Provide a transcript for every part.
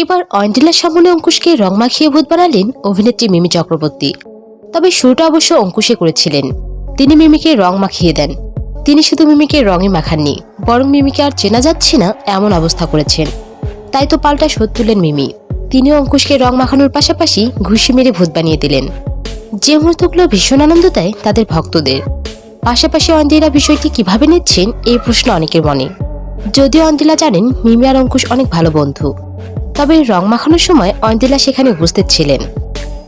এবার অয়ন্টিলার সামনে অঙ্কুশকে রং মাখিয়ে ভূত বানালেন অভিনেত্রী মিমি চক্রবর্তী। তবে শুরুটা অবশ্য অঙ্কুশে করেছিলেন। তিনি মিমিকে রং মাখিয়ে দেন। তিনি শুধু মিমিকে রঙে মাখাননি, বরং মিমিকে আর চেনা যাচ্ছে না এমন অবস্থা করেছেন। তাই তো পাল্টা শোধ তুলেন মিমি। তিনিও অঙ্কুশকে রং মাখানোর পাশাপাশি ঘুষি মেরে ভূত বানিয়ে দিলেন। যে মুহূর্তগুলো ভীষণ আনন্দ দেয় তাদের ভক্তদের। পাশাপাশি অন্দিলা বিষয়টি কীভাবে নিচ্ছেন এই প্রশ্ন অনেকের মনে। যদিও অন্দিলা জানেন মিমি আর অঙ্কুশ অনেক ভালো বন্ধু। তবে রং মাখানোর সময় অন্দিলা সেখানে উপস্থিত ছিলেন।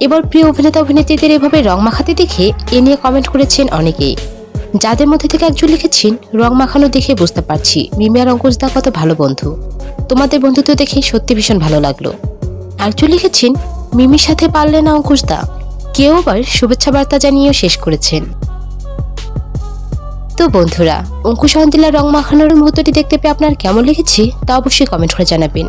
এবার প্রিয় অভিনেতা অভিনেত্রীদের এভাবে রং মাখাতে দেখে এ নিয়ে কমেন্ট করেছেন অনেকেই। যাদের মধ্যে থেকে একজন লিখেছেন, রং মাখানো দেখে বুঝতে পারছি মিমি আর অঙ্কুশদা কত ভালো বন্ধু। তোমাদের বন্ধুত্ব দেখে সত্যি ভীষণ ভালো লাগল। একজন লিখেছেন, মিমির সাথে পারলে না অঙ্কুশদা কেউ আবার শুভেচ্ছা বার্তা জানিয়েও শেষ করেছেন। তো বন্ধুরা, অঙ্কুশ অন্তিলার রং মাখানোর মুহূর্তটি দেখতে পেয়ে আপনার কেমন লেগেছে তা অবশ্যই কমেন্ট করে জানাবেন।